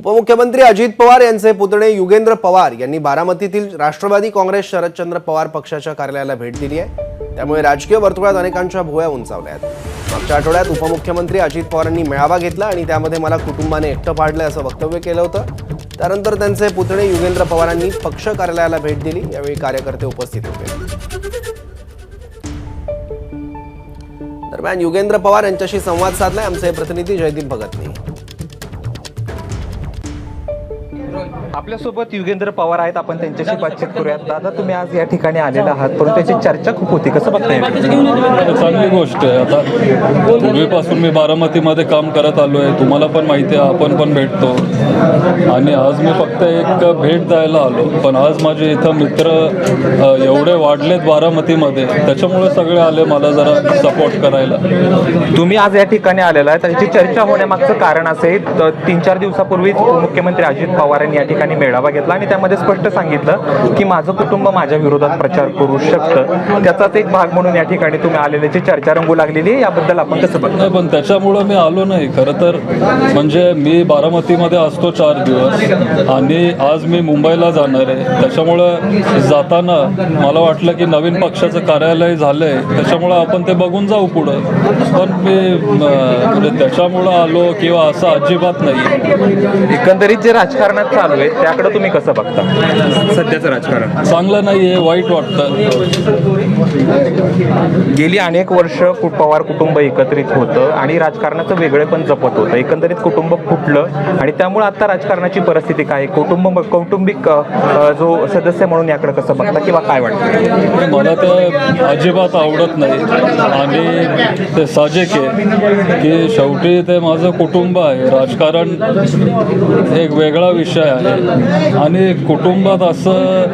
उपमुख्यमंत्री अजित पवार यांचे पुतणे युगेंद्र पवार यांनी बारामतीतील राष्ट्रवादी काँग्रेस शरदचंद्र पवार पक्षाच्या कार्यालयाला भेट दिली आहे. त्यामुळे राजकीय वर्तुळात अनेकांच्या भुवया उंचावल्या आहेत. मागच्या आठवड्यात उपमुख्यमंत्री अजित पवारांनी मेळावा घेतला आणि त्यामध्ये मला कुटुंबाने एकटं पाडलं असं वक्तव्य केलं होतं. त्यानंतर त्यांचे पुतणे युगेंद्र पवारांनी पक्ष कार्यालयाला भेट दिली. यावेळी कार्यकर्ते उपस्थित होते. दरम्यान युगेंद्र पवार यांच्याशी संवाद साधलाय. आमचे प्रतिनिधी जयदीप भगतने. आपल्यासोबत युगेंद्र पवार आहेत आपण त्यांच्याशी बातचीत करूयात. दादा तुम्ही आज या ठिकाणी आलेला आहात परंतु त्याची चर्चा खूप होती. कसं बघताय? चांगली गोष्ट आहे. आता पूर्वीपासून मी बारामतीमध्ये काम करत आलो आहे. तुम्हाला पण माहिती आहे आपण पण भेटतो. आणि आज मी फक्त एक भेट द्यायला आलो. पण आज माझे इथं मित्र एवढे वाढलेत बारामतीमध्ये. त्याच्यामुळे सगळे आले मला जरा सपोर्ट करायला. तुम्ही आज या ठिकाणी आलेला आहे. त्याची चर्चा होण्यामागचं कारण असे त- तीन चार दिवसापूर्वीच मुख्यमंत्री अजित पवार यांनी या ठिकाणी मेळावा घेतला आणि त्यामध्ये स्पष्ट सांगितलं की माझं कुटुंब माझ्या विरोधात प्रचार करू शकतं. त्याचाच एक भाग म्हणून या ठिकाणी तुम्ही आलेल्याची चर्चा रंगू लागलेली आहे. याबद्दल आपण कसं बघता पण त्याच्यामुळं मी आलो नाही. खरं तर म्हणजे मी बारामतीमध्ये असतो चार दिवस आणि आज मी मुंबईला जाणार आहे. त्याच्यामुळं जाताना मला वाटलं की नवीन पक्षाचं कार्यालय झालं आहे त्याच्यामुळं आपण ते बघून जाऊ पुढं. पण मी म, म्हणजे त्याच्यामुळं आलो किंवा असं अजिबात नाही. एकंदरीत जे राजकारणात चालू आहे. त्याकडे तुम्ही कसं बघता? सध्याचं राजकारण. चांगलं नाही आहे वाईट वाटतं. गेली अनेक वर्ष पवार कुटुंब एकत्रित होतं आणि राजकारणाचं वेगळे पण जपत होतं. एकंदरीत कुटुंब फुटलं आणि त्यामुळे आता राजकारणाची परिस्थिती काय? कुटुंब कौटुंबिक जो सदस्य म्हणून याकडे कसं बघता किंवा काय वाटतं? मला ते अजिबात आवडत नाही. आणि ते साहजिक आहे की शेवटी ते माझं कुटुंब आहे. राजकारण एक वेगळा विषय आहे. आणि कुटुंबात असं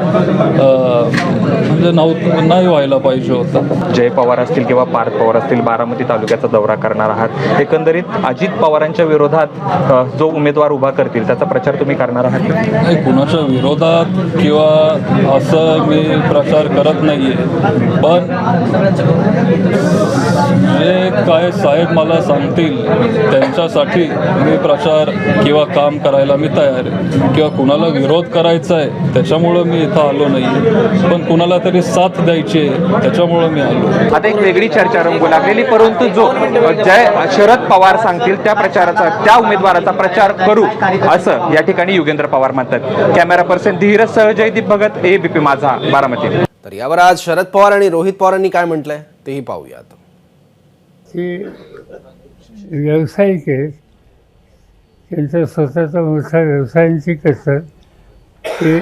म्हणजे नव्हतं नाही व्हायला पाहिजे होतं. जय पवार असतील किंवा पार्थ पवार असतील बारामती तालुक्याचा दौरा करणार आहात. एकंदरीत अजित पवारांच्या विरोधात जो उमेदवार उभा करतील त्याचा प्रचार तुम्ही करणार आहात? नाही कुणाच्या विरोधात किंवा असं मी प्रचार करत नाही आहे पण जे काय साहेब मला सांगतील त्यांच्यासाठी मी प्रचार किंवा काम करायला मी तयार आहे. किंवा कुणाला विरोध करायचा आहे त्याच्यामुळं मी इथं आलो नाही. पण कुणाला तरी साथ द्यायची आहे त्याच्यामुळं मी आलो. आता एक वेगळी चर्चा रंगू लागलेली परंतु जो जय शरद पवार सांगतील त्या प्रचाराचा त्या उमेदवाराचा प्रचार करू असं या ठिकाणी युगेंद्र पवार म्हणतात. कॅमेरा पर्सन धीरज सह जयदीप भगत ए बीपी माझा बारामती. तर यावर आज शरद पवार आणि रोहित पवारांनी काय म्हटलंय तेही पाहूयात. व्यावसायिक आहेत त्यांचा स्वतःचा मोठा व्यवसायांची कसर ते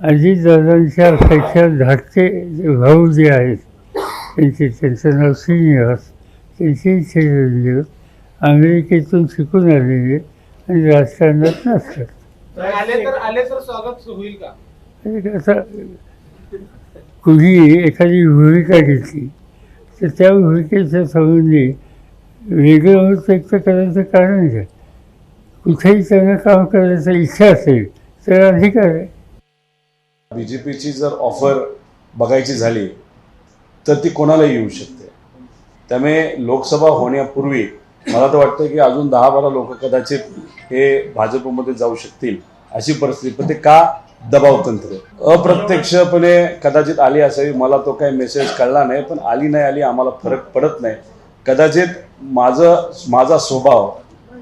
अजितदादांच्या पेक्षा धाकटे भाऊ जे आहेत त्यांचे त्यांचं नाव श्रीनिवास त्यांचे चिरंजीव अमेरिकेतून शिकून आलेले आणि राजकारणात नसतात तर तर आता कुणी एखादी भूमिका घेतली तर त्या भूमिकेच्या संबंधी वेगळं होत व्यक्त करायचं कारण काय? कुठेही त्यांना काम करायचं इच्छा असेल तर अधिकार आहे. बी जे पीची जर ऑफर बघायची झाली तर ती कोणालाही येऊ शकते. त्यामुळे लोकसभा होण्यापूर्वी मला तर वाटतं की अजून दहा बारा लोक कदाचित हे भाजपमध्ये जाऊ शकतील अशी परिस्थिती. पण ते का? दबाव तंत्र. अप्रत्यक्षपणे कदाचित आली असावी मला तो काही मेसेज कळला नाही पण आली नाही आली आम्हाला फरक पडत नाही. कदाचित माझं माझा स्वभाव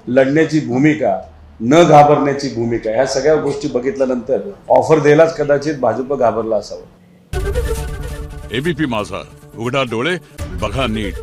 लढण्याची भूमिका न घाबरण्याची भूमिका ह्या सगळ्या गोष्टी बघितल्यानंतर ऑफर द्यायलाच कदाचित भाजप घाबरला असावं. एबीपी माझा उघडा डोळे बघा नीट.